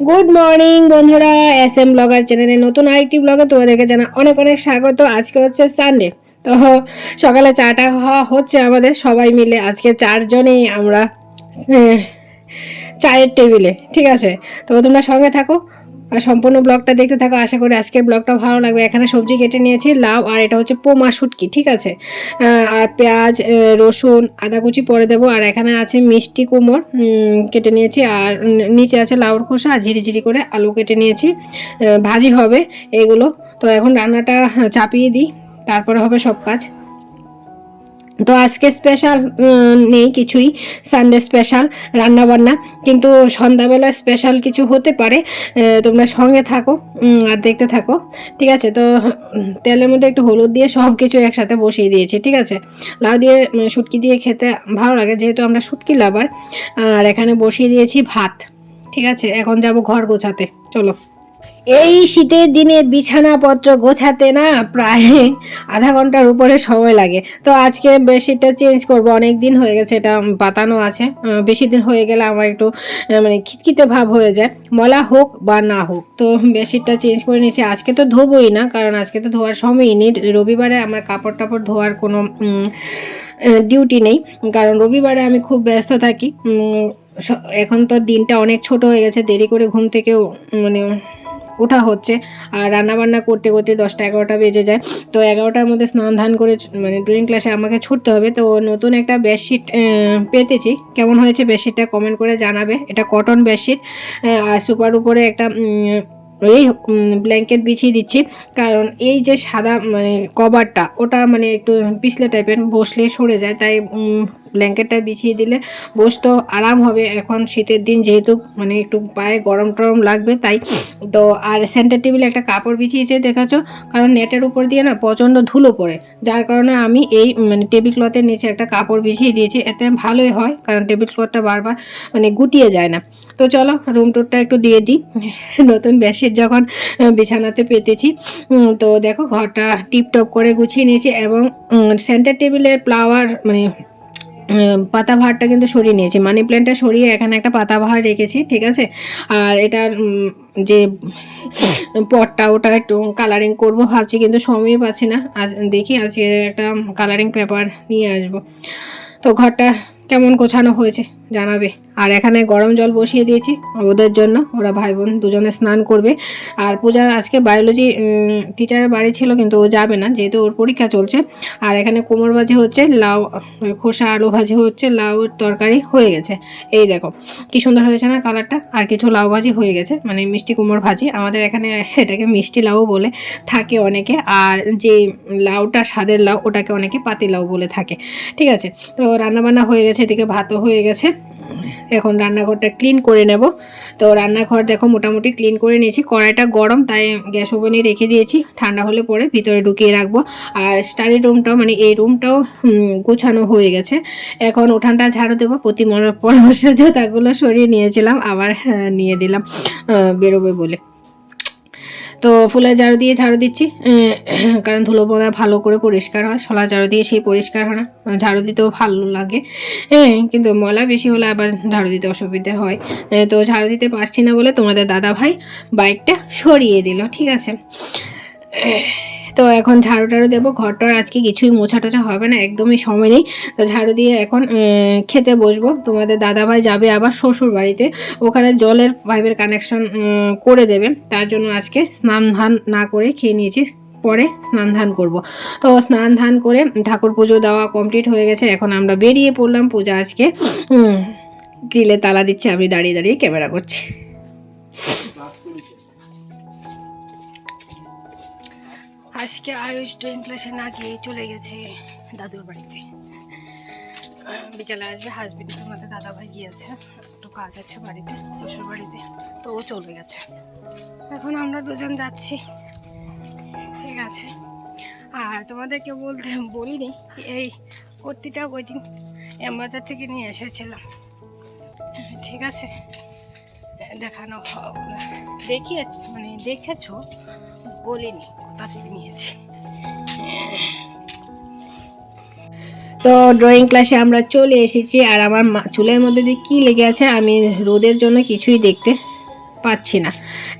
Good morning বন্ধুরা S M blogger চ্যানেলে নতুন আরেকটি ব্লগে তোমাদেরকে জানা অনেক অনেক স্বাগত। আজকে হচ্ছে সানডে তো সকালে চাটা হওয়া হচ্ছে আমাদের সবাই মিলে। আজকে চারজনেই আমরা চায়ের টেবিলে, ঠিক আছে? তো তোমরা সঙ্গে থাকো আর সম্পূর্ণ ব্লগটা দেখতে থাকো, আশা করি আজকের ব্লগটা ভালো লাগবে। এখানে সবজি কেটে নিয়েছি, লাউ, আর এটা হচ্ছে পোমা শুটকি, ঠিক আছে? আর পেঁয়াজ রসুন, আদা কুচি পরে দেবো। আর এখানে আছে মিষ্টি কুমড় কেটে নিয়েছি। আর নিচে আছে লাউর খোসা, আর ঝিরি ঝিরি করে আলু কেটে নিয়েছি। ভাজি হবে এগুলো। তো এখন রান্নাটা চাপিয়ে দিই, তারপরে হবে সব কাজ। তো আজকে স্পেশাল নেই কিছুই। সানডে স্পেশাল রান্না বান্না কিন্তু সন্ধ্যাবেলা স্পেশাল কিছু হতে পারে। তোমরা সঙ্গে থাকো আর দেখতে থাকো। ঠিক আছে? তো, তেলের মধ্যে একটু হলুদ দিয়ে সব কিছু একসাথে বসিয়ে দিয়েছি। ঠিক আছে? লাউ দিয়ে শুটকি দিয়ে খেতে ভালো লাগে, যেহেতু আমরা শুটকি লাভার। আর এখানে বসিয়ে দিয়েছি ভাত। ঠিক আছে? এখন যাব ঘর গোছাতে। চলো। এই শীতের দিনে বিছানাপত্র গোছাতে না প্রায় আধা ঘণ্টার উপরে সময় লাগে। তো আজকে বেডশিটটা চেঞ্জ করব। অনেক দিন হয়ে গেছে, এটা পাতানো আছে। বেশি দিন হয়ে গেলে আমার একটু মানে খিটখিটে ভাব হয়ে যায়। মলা হোক বা না হোক, তো বেডশিটটা চেঞ্জ করে নিয়েছি। আজকে তো ধোবই না, কারণ আজকে তো ধোয়ার সময়ই নেই। রবিবারে আমার কাপড় টাপড় ধোয়ার কোনো ডিউটি নেই। কারণ রবিবারে আমি খুব ব্যস্ত থাকি। এখন তো দিনটা অনেক ছোট হয়ে গেছে। দেরি করে ঘুম থেকেও মানে ওঠা হচ্ছে। আর রান্না বান্না করতে করতে দশটা এগারোটা বেজে যায়। তো এগারোটার মধ্যে স্নান ধান করে মানে ড্রয়িং ক্লাসে আমাকে ছুটতে হবে। তো নতুন একটা বেডশিট পেতেছি। কেমন হয়েছে বেডশিটটা কমেন্ট করে জানাবে। এটা কটন বেডশিট আর সুপার উপরে একটা এই ব্ল্যাঙ্কেট বিছিয়ে দিচ্ছি। কারণ এই যে সাদা মানে কভারটা ওটা মানে একটু পিছলে টাইপের বসলে সরে যায়। তাই ব্ল্যাঙ্কেটটা বিছিয়ে দিলে বসতেও আরাম হবে। এখন শীতের দিন যেহেতু মানে একটু পায়ে গরম টরম লাগবে তাই তো আর সেন্টার টেবিলে একটা কাপড় বিছিয়েছে, দেখাচ্ছ? কারণ নেটের উপর দিয়ে না প্রচণ্ড ধুলো পড়ে। যার কারণে আমি এই মানে টেবিল ক্লথের নিচে একটা কাপড় বিছিয়ে দিয়েছি। এতে ভালোই হয়, কারণ টেবিল ক্লথটা বারবার মানে গুটিয়ে যায় না। তো চলো রুম টুরটা একটু দিয়ে দিই। নতুন বেডশিট যখন বিছানাতে পেতেছি তো দেখো ঘরটা টিপটপ করে গুছিয়ে নিয়েছি এবং সেন্টার টেবিলের ফ্লাওয়ার মানে পাতাবাহারটা কিন্তু সরিয়ে নিয়েছি। মানি প্ল্যান্টটা সরিয়ে এখানে একটা পাতাবাহার রেখেছি, ঠিক আছে? আর এটার যে পটটা, ওটা একটু কালারিং করব ভাবছি, কিন্তু সময়ই পাচ্ছি না। আজ, দেখি আজকে একটা কালারিং পেপার নিয়ে আসব। তো ঘরটা কেমন গোছানো হয়েছে? জানাবে। আর এখানে গরম জল বসিয়ে দিয়েছি ওদের জন্য। ওরা ভাই বোন দুজনে স্নান করবে। আর পূজা আজকে বায়োলজি টিচারের বাড়ি ছিল কিন্তু ও যাবে না যেহেতু ওর পরীক্ষা চলছে। আর এখানে কোমর ভাজি হচ্ছে, লাউ, খোসা, আলু ভাজি হচ্ছে, লাউ তরকারি হয়ে গেছে। এই দেখো, কি সুন্দর হয়েছে না কালারটা আর কিছু লাউ ভাজি হয়ে গেছে মানে মিষ্টি কুমড়োর ভাজি। আমাদের এখানে এটাকে মিষ্টি লাউ বলে থাকে অনেকে। আর যে লাউটা স্বাদের লাউ, ওটাকে অনেকে পাতি লাউ বলে থাকে। ঠিক আছে, তো রান্নাবান্না হয়ে গেছে, এদিকে ভাতও হয়ে গেছে। এখন রান্নাঘরটা ক্লিন করে নেব। তো রান্নাঘর দেখো মোটামুটি ক্লিন করে নিয়েছি। কড়াইটা গরম তাই গ্যাস ওভেনে রেখে দিয়েছি। ঠান্ডা হলে পরে ভিতরে ঢুকিয়ে রাখব। আর স্টাডি রুমটাও মানে এই রুমটাও গোছানো হয়ে গেছে। এখন উঠানটা ঝাড়ু দেবো। প্রতি পরামর্শ জোতাগুলো সরিয়ে নিয়েছিলাম আবার হ্যাঁ, নিয়ে দিলাম বেরোবে বলে। তো ফুলের ঝাড়ু দিয়ে ঝাড়ু দিচ্ছি কারণ ধুলো বোনা ভালো করে পরিষ্কার হয়, শলা ঝাড়ু দিয়ে সেই পরিষ্কার হয় না। ঝাড়ু দিতেও ভালো লাগে। হ্যাঁ কিন্তু ময়লা বেশি হলে আবার ঝাড়ু দিতে অসুবিধে হয়। তো ঝাড়ু দিতে পারছি না বলে তোমাদের দাদা ভাই বাইকটা সরিয়ে দিল, ঠিক আছে? তো এখন ঝাড়ু টাড়ু দেবো। ঘরটার আজকে কিছুই মোছা টোছা হবে না, একদমই সময় নেই। তো ঝাড়ু দিয়ে এখন খেতে বসবো। তোমাদের দাদাভাই যাবে আবার শ্বশুর বাড়িতে ওখানে জলের পাইপের কানেকশন করে দেবে। তার জন্য আজকে স্নান ধান না করে খেয়ে নিয়েছি। পরে স্নান ধান করব। তো স্নান ধান করে ঠাকুর পুজো দেওয়া কমপ্লিট হয়ে গেছে। এখন আমরা বেরিয়ে পড়লাম পূজা আজকে। গ্রিলে তালা দিচ্ছে, আমি দাঁড়িয়ে দাঁড়িয়ে ক্যামেরা করছি। আজকে আয়ুষ ড্রয়িং ক্লাসে না গিয়ে চলে গেছে দাদুর বাড়িতে। বিকেলে আসবে হাজবেন্ড আমাদের দাদা ভাই গিয়েছে, একটু কাজ আছে বাড়িতে, শ্বশুর বাড়িতে, তো ও চলে গেছে। এখন আমরা দুজন যাচ্ছি। ঠিক আছে। আর তোমাদেরকে বলতে বলিনি, এই কুর্তিটা ওই দিন এমবাজার থেকে নিয়ে এসেছিলাম। ঠিক আছে। দেখানো দেখিয়ে মানে দেখেছ, বলিনি, কোথা থেকে নিয়েছি। তো ড্রয়িং ক্লাসে আমরা চলে এসেছি, আর আমার চুলের মধ্যে দিয়ে কী লেগে আছে আমি রোদের জন্য কিছুই দেখতে পাচ্ছি না।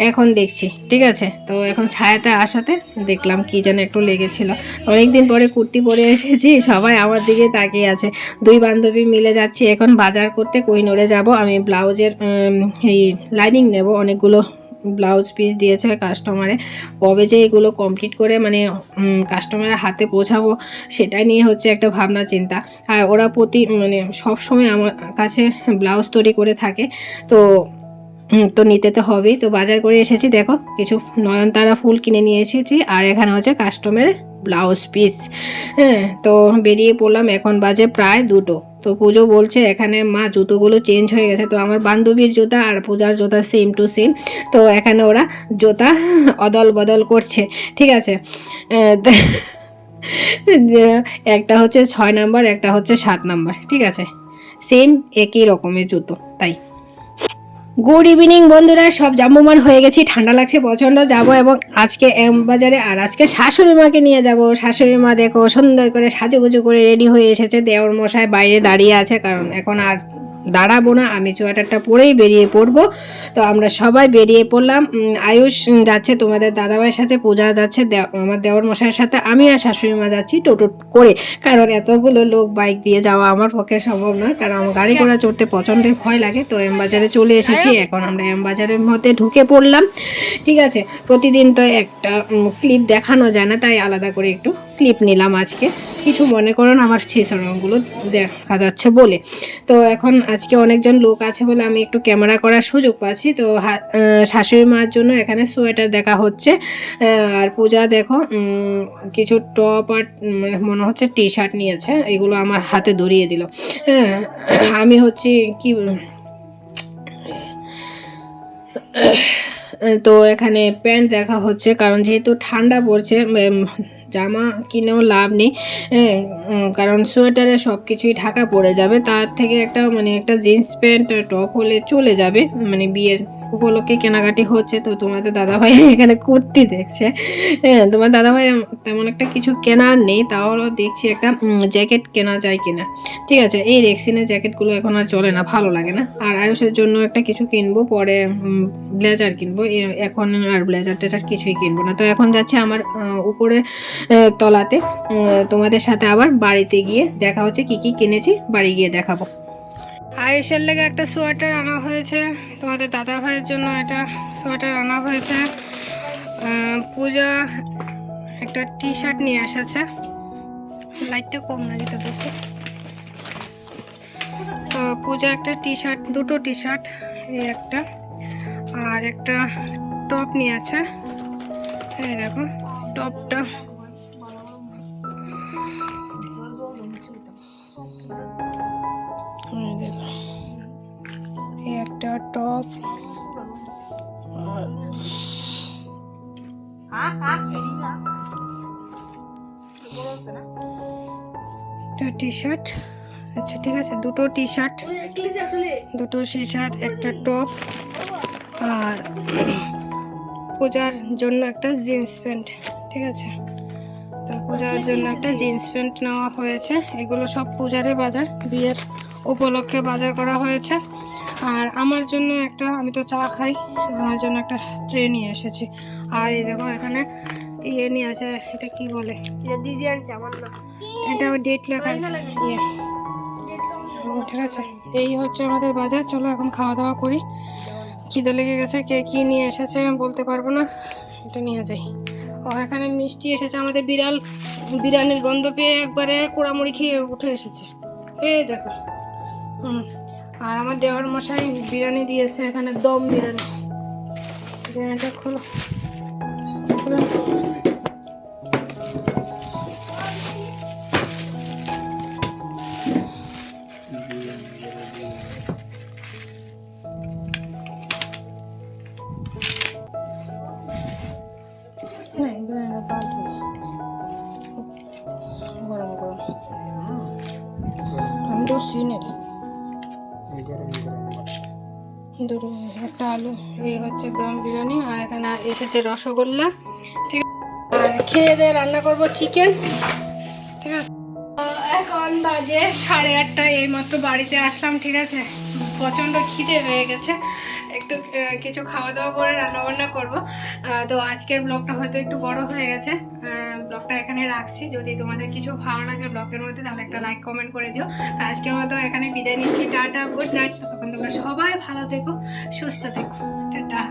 এখন দেখছি, ঠিক আছে? তো এখন ছায়াতে আসাতে দেখলাম কি যেন একটু লেগেছিল। অনেকদিন পরে কুর্তি পরে এসেছি, সবাই আমার দিকে তাকিয়ে আছে। দুই বান্ধবী মিলে যাচ্ছি এখন বাজার করতে কইনরে যাব। আমি ব্লাউজের এই লাইনিং নেব। অনেকগুলো ব্লাউজ পিস দিয়েছে কাস্টমারে কবে যে এগুলো কমপ্লিট করে মানে কাস্টমারের হাতে পৌঁছাবো সেটা নিয়ে হচ্ছে একটা ভাবনা, চিন্তা। আর ওরা প্রতি মানে সব সময় আমার কাছে ব্লাউজ তৈরি করে থাকে। তো তো নিতে তো হবেই। তো বাজার করে এসেছি, দেখো, কিছু নয়নতারা ফুল কিনে নিয়ে এসেছি, আর এখানে হচ্ছে কাস্টমের ব্লাউজ পিস হ্যাঁ তো বেরিয়ে পড়লাম, এখন বাজে প্রায় দুটো। তো পুজো বলছে, এখানে মা জুতোগুলো চেঞ্জ হয়ে গেছে। তো আমার বান্ধবীর জুতা আর পূজার জুতা সেম টু সেম তো এখানে ওরা জুতা অদল বদল করছে, ঠিক আছে? একটা হচ্ছে ছয় নাম্বার একটা হচ্ছে সাত নাম্বার ঠিক আছে? সেম একই রকমের জুতো, তাই। গুড ইভিনিং বন্ধুরা। সব জাম্বুমান হয়ে গেছি, ঠান্ডা লাগছে, প্রচণ্ড যাব এবং আজকে এম বাজারে আর আজকে শাশুড়ি মাকে নিয়ে যাব। শাশুড়ি মা দেখো, সুন্দর করে সাজুগুজু করে রেডি হয়ে এসেছে। দেওর মশায় বাইরে দাঁড়িয়ে আছে, কারণ এখন আর দাঁড়াবো না আমি সোয়েটারটা পরেই বেরিয়ে পড়ব। তো আমরা সবাই বেরিয়ে পড়লাম। আয়ুষ যাচ্ছে তোমাদের দাদাভাইয়ের সাথে পূজা যাচ্ছে আমার দেওয়ার মশাইয়ের সাথে। আমি আর শাশুড়ি মা যাচ্ছি টোটো করে কারণ এতগুলো লোক বাইক দিয়ে যাওয়া আমার পক্ষে সম্ভব নয় কারণ আমার গাড়ি ঘোড়া চড়তে প্রচণ্ডই ভয় লাগে। তো এম বাজারে চলে এসেছি এখন আমরা এম বাজারের মধ্যে ঢুকে পড়লাম। ঠিক আছে প্রতিদিন তো একটা ক্লিপ দেখানো যায় না তাই আলাদা করে একটু ক্লিপ নিলাম আজকে। কিছু মনে করুন আমার ছেসরগুলো দেখা যাচ্ছে বলে। তো এখন আজকে অনেকজন লোক আছে বলে আমি একটু ক্যামেরা করার সুযোগ পাচ্ছি। তো শাশুড়ি মার জন্য এখানে সোয়েটার দেখা হচ্ছে। আর পূজা দেখো কিছু টপ আর মনে হচ্ছে টি শার্ট নিয়েছে, এগুলো আমার হাতে ধরিয়ে দিল। হ্যাঁ আমি হচ্ছে কি তো এখানে প্যান্ট দেখা হচ্ছে, কারণ যেহেতু ঠান্ডা পড়ছে জামা কিনেও লাভ নেই হ্যাঁ, কারণ সোয়েটারে সব কিছুই ঢাকা পড়ে যাবে। তার থেকে একটা মানে একটা জিন্স প্যান্ট টপ হলে চলে যাবে মানে বিয়ের উপলক্ষে কেনাকাটি হচ্ছে, তো তোমার তোমাদের দাদাভাই এখানে কুর্তি দেখছে। হ্যাঁ তোমার দাদাভাই তেমন একটা কিছু কেনার নেই তাহলে দেখছি একটা জ্যাকেট কেনা যায় কিনা। ঠিক আছে, এই রেক্সিনের জ্যাকেটগুলো এখন আর চলে না, ভালো লাগে না। আর আয়ুষের জন্য একটা কিছু কিনবো, পরে ব্লেজার কিনবো এখন আর ব্লেজার টেজার কিছুই কিনবো না। তো এখন যাচ্ছে আমার উপরে তলাতে তোমাদের সাথে আবার বাড়িতে গিয়ে দেখা হচ্ছে, কি কি কিনেছি, বাড়ি গিয়ে দেখাবো। আয়ুষের লেগে একটা সোয়েটার আনা হয়েছে। তোমাদের দাদা ভাইয়ের জন্য একটা সোয়েটার আনা হয়েছে। পূজা একটা টি শার্ট নিয়ে এসেছে। লাইটটা কম না যেটা দোষে তো পূজা একটা টি শার্ট দুটো টি শার্ট এই একটা। আর একটা টপ নিয়ে আছে। এই দেখো, টপটা টপ টি শার্ট আচ্ছা ঠিক আছে, দুটো টি শার্ট দুটো টি শার্ট একটা টপ আর পূজার জন্য একটা জিন্স প্যান্ট ঠিক আছে? তো পূজার জন্য একটা জিন্স প্যান্ট নেওয়া হয়েছে। এগুলো সব পূজারে বাজার, বিয়ের উপলক্ষে বাজার করা হয়েছে। আর আমার জন্য একটা আমি তো চা খাই আমার জন্য একটা ট্রে নিয়ে এসেছি। আর এই দেখো এখানে ইয়ে নিয়ে আছে এটা কি বলে? দিদি আনছে আমার না। এটা ডেট লেখা আছে। ইয়ে। ঠিক আছে। এই হচ্ছে আমাদের বাজার চলো এখন খাওয়া দাওয়া করি। খিদে লেগে গেছে কে কী নিয়ে এসেছে আমি বলতে পারব না। এটা নিয়ে যাই। ও এখানে মিষ্টি এসেছে আমাদের বিড়াল বিড়ালের গন্ধ পেয়ে একবারে কোড়ামুড়ি খেয়ে উঠে এসেছে। এই দেখো। হুম। আর আমার দেওয়ার মশাই বিরিয়ানি দিয়েছে, এখানে দম বিরিয়ানি। বিরিয়ানিটা খোলো। গরম আমি তো সিনের। দুটো একটা আলু, এই হচ্ছে দম বিরিয়ানি, আর এখানে এসেছে রসগোল্লা। ঠিক আছে, আর খেয়ে দিয়ে রান্না করব চিকেন ঠিক আছে। বাজে সাড়ে আটটা, এইমাত্র বাড়িতে আসলাম, ঠিক আছে? প্রচণ্ড খিদে হয়ে গেছে। একটু কিছু খাওয়া দাওয়া করে রান্না বান্না করব তো আজকের ব্লগটা হয়তো একটু বড় হয়ে গেছে। ব্লগটা এখানে রাখছি। যদি তোমাদের কিছু ভালো লাগে ব্লগের মধ্যে, তাহলে একটা লাইক কমেন্ট করে দিও। তো আজকের মতো এখানে বিদায় নিচ্ছি। টাটা গুড নাইট তখন তোমরা সবাই ভালো থেকো, সুস্থ থেকো। টাটা।